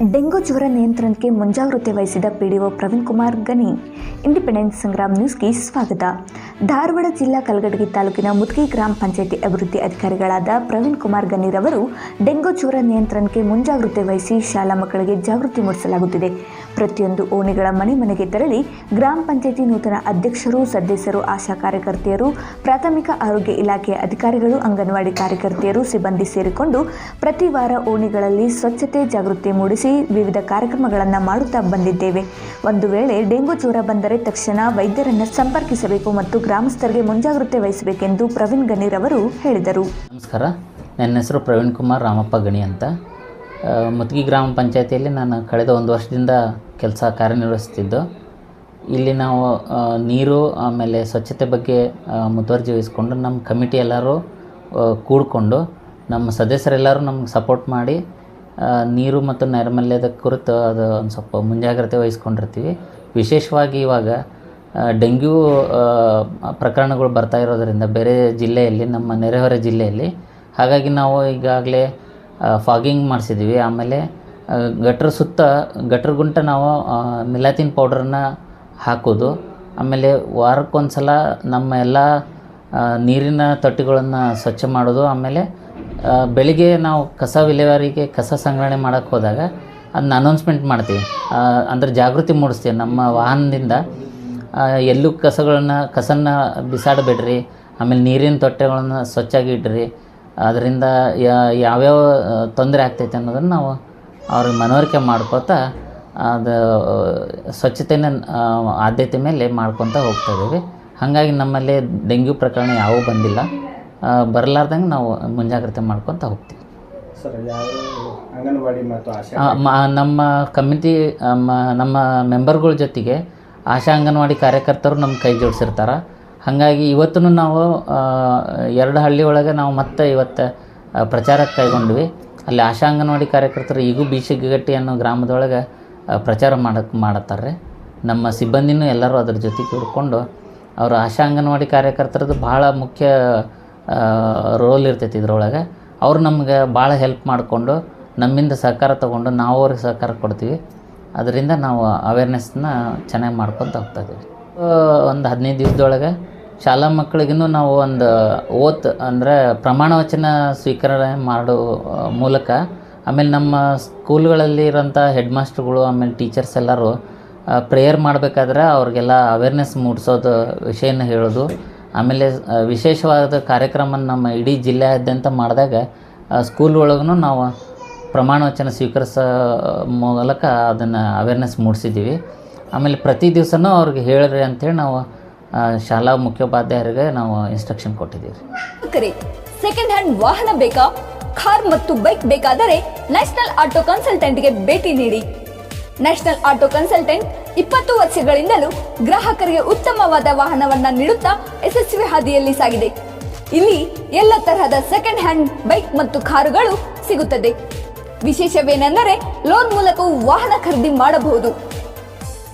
Dengue ಜ್ವರ ನಿಯಂತ್ರಣಕ್ಕೆ ಮುಂಜಾಗ್ರತೆ ವಹಿಸಿದ ಪಿಡಿಒ ಪ್ರವೀಣ್ ಕುಮಾರ್ ಗನಿ ಇಂಡಿಪೆಂಡೆನ್ಸ್ ಸಂಗ್ರಾಮ್ ನ್ಯೂಸ್ಗೆ ಸ್ವಾಗತ. ಧಾರವಾಡ ಜಿಲ್ಲಾ ಕಲಗಡಗಿ ತಾಲೂಕಿನ ಮುದ್ಗಿ ಗ್ರಾಮ ಪಂಚಾಯಿತಿ ಅಭಿವೃದ್ಧಿ ಅಧಿಕಾರಿಗಳಾದ ಪ್ರವೀಣ್ ಕುಮಾರ್ ಗನಿರವರು ಡೆಂಗು ಜ್ವರ ನಿಯಂತ್ರಣಕ್ಕೆ ಮುಂಜಾಗ್ರತೆ ವಹಿಸಿ ಶಾಲಾ ಮಕ್ಕಳಿಗೆ ಜಾಗೃತಿ ಮೂಡಿಸಲಾಗುತ್ತಿದೆ. ಪ್ರತಿಯೊಂದು ಓಣಿಗಳ ಮನೆ ಮನೆಗೆ ತೆರಳಿ ಗ್ರಾಮ ಪಂಚಾಯಿತಿ ನೂತನ ಅಧ್ಯಕ್ಷರು, ಸದಸ್ಯರು, ಆಶಾ ಕಾರ್ಯಕರ್ತೆಯರು, ಪ್ರಾಥಮಿಕ ಆರೋಗ್ಯ ಇಲಾಖೆಯ ಅಧಿಕಾರಿಗಳು, ಅಂಗನವಾಡಿ ಕಾರ್ಯಕರ್ತೆಯರು ಸಿಬ್ಬಂದಿ ಸೇರಿಕೊಂಡು ಪ್ರತಿ ವಾರ ಓಣಿಗಳಲ್ಲಿ ಸ್ವಚ್ಛತೆ, ಜಾಗೃತಿ ಮೂಡಿಸಿ ವಿವಿಧ ಕಾರ್ಯಕ್ರಮಗಳನ್ನು ಮಾಡುತ್ತಾ ಬಂದಿದ್ದೇವೆ. ಒಂದು ವೇಳೆ ಡೆಂಗು ಜ್ವರ ಬಂದರೆ ತಕ್ಷಣ ವೈದ್ಯರನ್ನು ಸಂಪರ್ಕಿಸಬೇಕು ಮತ್ತು ಗ್ರಾಮಸ್ಥರಿಗೆ ಮುಂಜಾಗ್ರತೆ ವಹಿಸಬೇಕೆಂದು ಪ್ರವೀಣ್ ಗಣೀರ್ ಅವರು ಹೇಳಿದರು. ನಮಸ್ಕಾರ. ನನ್ನ ಹೆಸರು ಪ್ರವೀಣ್ ಕುಮಾರ್ ರಾಮಪ್ಪ ಗಣಿ ಅಂತ. ಮುತ್ಗಿ ಗ್ರಾಮ ಪಂಚಾಯತಿಯಲ್ಲಿ ನಾನು ಕಳೆದ ಒಂದು ವರ್ಷದಿಂದ ಕೆಲಸ ಕಾರ್ಯನಿರ್ವಹಿಸ್ತಿದ್ದು. ಇಲ್ಲಿ ನಾವು ನೀರು, ಆಮೇಲೆ ಸ್ವಚ್ಛತೆ ಬಗ್ಗೆ ಮುತುವರ್ಜಿ ವಹಿಸ್ಕೊಂಡು ನಮ್ಮ ಕಮಿಟಿ ಎಲ್ಲರೂ ಕೂಡಿಕೊಂಡು ನಮ್ಮ ಸದಸ್ಯರೆಲ್ಲರೂ ನಮ್ಗೆ ಸಪೋರ್ಟ್ ಮಾಡಿ ನೀರು ಮತ್ತು ನೈರ್ಮಲ್ಯದ ಕುರಿತು ಅದು ಒಂದು ಸ್ವಲ್ಪ ಮುಂಜಾಗ್ರತೆ ವಹಿಸ್ಕೊಂಡಿರ್ತೀವಿ. ವಿಶೇಷವಾಗಿ ಇವಾಗ ಡೆಂಗ್ಯೂ ಪ್ರಕರಣಗಳು ಬರ್ತಾ ಇರೋದರಿಂದ ಬೇರೆ ಜಿಲ್ಲೆಯಲ್ಲಿ, ನಮ್ಮ ನೆರೆಹೊರೆ ಜಿಲ್ಲೆಯಲ್ಲಿ, ಹಾಗಾಗಿ ನಾವು ಈಗಾಗಲೇ ಫಾಗಿಂಗ್ ಮಾಡಿಸಿದ್ವಿ. ಆಮೇಲೆ ಗಟ್ರ ಸುತ್ತ, ಗಟ್ರ ಗುಂಟ ನಾವು ಮಿಲಾತಿನ್ ಪೌಡ್ರನ್ನ ಹಾಕೋದು. ಆಮೇಲೆ ವಾರಕ್ಕೊಂದು ಸಲ ನಮ್ಮ ಎಲ್ಲ ನೀರಿನ ತೊಟ್ಟಿಗಳನ್ನು ಸ್ವಚ್ಛ ಮಾಡೋದು. ಆಮೇಲೆ ಬೆಳಿಗ್ಗೆ ನಾವು ಕಸ ವಿಲೇವಾರಿಗೆ ಕಸ ಸಂಗ್ರಹಣೆ ಮಾಡೋಕ್ಕೆ ಹೋದಾಗ ಅದನ್ನ ಅನೌನ್ಸ್ಮೆಂಟ್ ಮಾಡ್ತೀವಿ. ಅಂದರೆ ಅಂದ್ರೆ ಜಾಗೃತಿ ಮೂಡಿಸ್ತೀವಿ. ನಮ್ಮ ವಾಹನದಿಂದ ಎಲ್ಲೂ ಕಸಗಳನ್ನು, ಕಸನ್ನ ಬಿಸಾಡಬೇಡ್ರಿ. ಆಮೇಲೆ ನೀರಿನ ತೊಟ್ಟೆಗಳನ್ನು ಸ್ವಚ್ಛಾಗಿ ಇಡ್ರಿ. ಅದರಿಂದ ಯಾವ್ಯಾವ ತೊಂದರೆ ಆಗ್ತೈತೆ ಅನ್ನೋದನ್ನು ನಾವು ಅವ್ರಿಗೆ ಮನವರಿಕೆ ಮಾಡ್ಕೋತಾ ಅದು ಸ್ವಚ್ಛತೆನ ಆದ್ಯತೆ ಮೇಲೆ ಮಾಡ್ಕೊತ ಹೋಗ್ತಾ ಇದ್ದೀವಿ. ಹಾಗಾಗಿ ನಮ್ಮಲ್ಲಿ ಡೆಂಗ್ಯೂ ಪ್ರಕರಣ ಯಾವೂ ಬಂದಿಲ್ಲ. ಬರಲಾರ್ದಂಗೆ ನಾವು ಮುಂಜಾಗ್ರತೆ ಮಾಡ್ಕೊತ ಹೋಗ್ತೀವಿ. ಸರ್ ಯಾವ ಅಂಗನವಾಡಿ ಮತ್ತು ಆಶಾ ನಮ್ಮ ಕಮಿಟಿ ನಮ್ಮ ಮೆಂಬರ್ಗಳ ಜೊತೆಗೆ ಆಶಾ ಅಂಗನವಾಡಿ ಕಾರ್ಯಕರ್ತರು ನಮ್ಮ ಕೈ ಜೋಡಿಸಿರ್ತಾರೆ. ಹಾಗಾಗಿ ಇವತ್ತೂ ನಾವು ಎರಡು ಹಳ್ಳಿ ಒಳಗೆ ನಾವು ಮತ್ತೆ ಇವತ್ತು ಪ್ರಚಾರಕ್ಕೆ ಕೈಗೊಂಡ್ವಿ. ಅಲ್ಲಿ ಆಶಾ ಅಂಗನವಾಡಿ ಕಾರ್ಯಕರ್ತರು ಈಗೂ ಬೀಸಗಟ್ಟಿ ಅನ್ನೋ ಗ್ರಾಮದೊಳಗೆ ಪ್ರಚಾರ ಮಾಡಕ್ಕೆ ಮಾಡತ್ತಾರೆ ನಮ್ಮ ಸಿಬ್ಬಂದಿನೂ ಎಲ್ಲರೂ ಅದ್ರ ಜೊತೆ ಕೂಡಿಕೊಂಡು ಅವರು ಆಶಾ ಅಂಗನವಾಡಿ ಕಾರ್ಯಕರ್ತರದ್ದು ಭಾಳ ಮುಖ್ಯ ರೋಲ್ ಇರ್ತೈತಿ ಇದ್ರೊಳಗೆ. ಅವ್ರು ನಮ್ಗೆ ಭಾಳ ಹೆಲ್ಪ್ ಮಾಡಿಕೊಂಡು ನಮ್ಮಿಂದ ಸಹಕಾರ ತೊಗೊಂಡು ನಾವು ಅವ್ರಿಗೆ ಸಹಕಾರ ಕೊಡ್ತೀವಿ. ಅದರಿಂದ ನಾವು ಅವೇರ್ನೆಸ್ನ ಚೆನ್ನಾಗಿ ಮಾಡ್ಕೊತ ಹೋಗ್ತಾ ಇದ್ದೀವಿ ಒಂದು ಹದಿನೈದು ದಿವಸದೊಳಗೆ ಶಾಲಾ ಮಕ್ಕಳಿಗೂ ನಾವು ಒಂದು ಓತ್ ಅಂದರೆ ಪ್ರಮಾಣ ವಚನ ಸ್ವೀಕರಣೆ ಮಾಡೋ ಮೂಲಕ. ಆಮೇಲೆ ನಮ್ಮ ಸ್ಕೂಲ್ಗಳಲ್ಲಿ ಇರೋಂಥ ಹೆಡ್ ಮಾಸ್ಟ್ರುಗಳು ಆಮೇಲೆ ಟೀಚರ್ಸ್ ಎಲ್ಲರೂ ಪ್ರೇಯರ್ ಮಾಡಬೇಕಾದ್ರೆ ಅವ್ರಿಗೆಲ್ಲ ಅವೇರ್ನೆಸ್ ಮೂಡಿಸೋದು ವಿಷಯನ ಹೇಳೋದು. ಆಮೇಲೆ ವಿಶೇಷವಾದ ಕಾರ್ಯಕ್ರಮ ನಮ್ಮ ಇಡೀ ಜಿಲ್ಲೆಯಾದ್ಯಂತ ಮಾಡಿದಾಗ ಸ್ಕೂಲ್ ಒಳಗೂ ನಾವು ಪ್ರಮಾಣ ವಚನ ಸ್ವೀಕರಿಸೋ ಮೂಲಕ ಅದನ್ನು ಅವೇರ್ನೆಸ್ ಮೂಡಿಸಿದ್ದೀವಿ. ಆಮೇಲೆ ಪ್ರತಿ ದಿವಸನೂ ಅವ್ರಿಗೆ ಹೇಳ್ರಿ ಅಂಥೇಳಿ ನಾವು ಶಾಲಾ ಮುಖ್ಯೋಪಾಧ್ಯಾಯರಿಗೆ ನಾವು ಇನ್ಸ್ಟ್ರಕ್ಷನ್ ಕೊಟ್ಟಿದ್ದೀವಿ ಸೆಕೆಂಡ್ ಹ್ಯಾಂಡ್ ವಾಹನ ಬೇಕಾ? ಕಾರ್ ಮತ್ತು ಬೈಕ್ ಬೇಕಾದರೆ ನ್ಯಾಷನಲ್ ಆಟೋ ಕನ್ಸಲ್ಟೆಂಟ್ಗೆ ಭೇಟಿ ನೀಡಿ. ನ್ಯಾಷನಲ್ ಆಟೋ ಕನ್ಸಲ್ಟೆಂಟ್ ಇಪ್ಪತ್ತು ವರ್ಷಗಳಿಂದಲೂ ಗ್ರಾಹಕರಿಗೆ ಉತ್ತಮವಾದ ವಾಹನವನ್ನ ನೀಡುತ್ತಾ ಯಶಸ್ವಿ ಹಾದಿಯಲ್ಲಿ ಸಾಗಿದೆ. ಇಲ್ಲಿ ಎಲ್ಲ ತರಹದ ಸೆಕೆಂಡ್ ಹ್ಯಾಂಡ್ ಬೈಕ್ ಮತ್ತು ಕಾರುಗಳು ಸಿಗುತ್ತದೆ. ವಿಶೇಷವೇನೆಂದರೆ ಲೋನ್ ಮೂಲಕವೂ ವಾಹನ ಖರೀದಿ ಮಾಡಬಹುದು.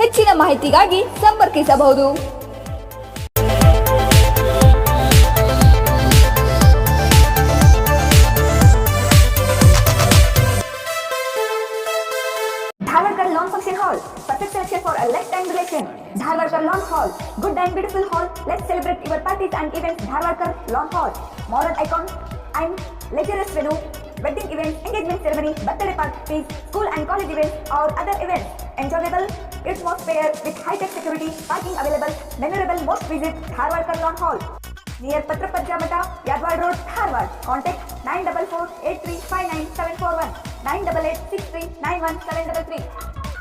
ಹೆಚ್ಚಿನ ಮಾಹಿತಿಗಾಗಿ ಸಂಪರ್ಕಿಸಬಹುದು Dharwarkar Lawn Function Hall, perfect selection for a lifetime relation. Dharwarkar Lawn Hall, good and beautiful hall. Let's celebrate your parties and events. Dharwarkar Lawn Hall, modern icon and luxurious venue, wedding events, engagement ceremony, birthday parties, school and college events or other events. enjoyable, atmosphere with high-tech security, parking available, memorable most visit Harvard Kurlon Hall. Near Patrapajja Mata, Yadwad Road, Harvard. Contact 944 8359741 988